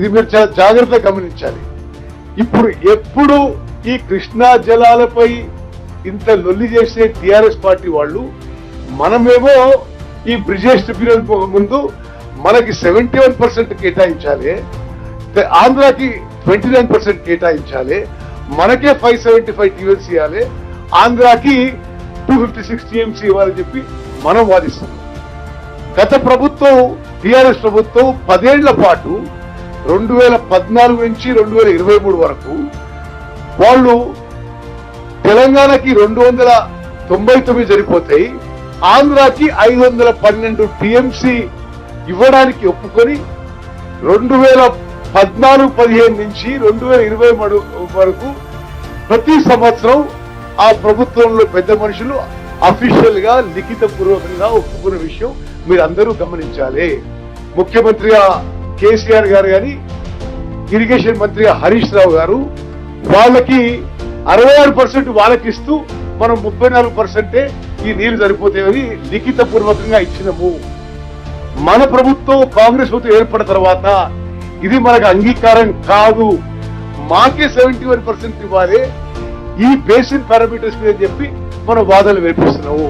ఇది మీరు చాలా జాగ్రత్తగా గమనించాలి. ఇప్పుడు ఎప్పుడు ఈ కృష్ణా జలాలపై ఇంత లొల్లి చేసే టిఆర్ఎస్ పార్టీ వాళ్ళు మనమేమో ఈ బ్రిజేష్ ట్రిబ్యునల్ పోక ముందు మనకి సెవెంటీ వన్ పర్సెంట్ కేటాయించాలి ఆంధ్రాకి ట్వంటీ నైన్ పర్సెంట్ కేటాయించాలి మనకే ఫైవ్ సెవెంటీ ఫైవ్ టీఎల్సీ ఇవ్వాలి ఆంధ్రాకి టూ ఫిఫ్టీ సిక్స్ టీఎంసీ ఇవ్వాలని చెప్పి మనం వాదిస్తున్నాం. గత ప్రభుత్వం టిఆర్ఎస్ ప్రభుత్వం పదేళ్ళ పాటు రెండు వేల పద్నాలుగు నుంచి రెండు వేల ఇరవై మూడు వరకు వాళ్ళు తెలంగాణకి రెండు వందల తొంభై తొమ్మిది సరిపోతాయి ఆంధ్రాకి ఐదు వందల పన్నెండు టీఎంసీ ఇవ్వడానికి ఒప్పుకొని రెండు వేల పద్నాలుగు పదిహేను నుంచి రెండు వేల ఇరవై మూడు వరకు ప్రతి సంవత్సరం ఆ ప్రభుత్వంలో పెద్ద మనుషులు అఫీషియల్గా లిఖిత పూర్వకంగా ఒప్పుకున్న విషయం మీరు అందరూ గమనించాలి. ముఖ్యమంత్రిగా కేసీఆర్ గారు కానీ ఇరిగేషన్ మంత్రిగా హరీష్ రావు గారు వాళ్ళకి అరవై ఆరు పర్సెంట్ వాళ్ళకి ఇస్తూ మనం ముప్పై నాలుగు పర్సెంటే ఈ నీళ్ళు సరిపోతాయని లిఖిత పూర్వకంగా ఇచ్చినము. మన ప్రభుత్వం కాంగ్రెస్ ప్రభుత్వం ఏర్పడిన తర్వాత ఇది మనకు అంగీకారం కాదు. మాకే సెవెంటీ వన్ పర్సెంట్ ఇవ్వాలి. ఈ బేసిన్ పారామీటర్స్ మీద చెప్పి మనం వాదనలు వేపిస్తున్నాము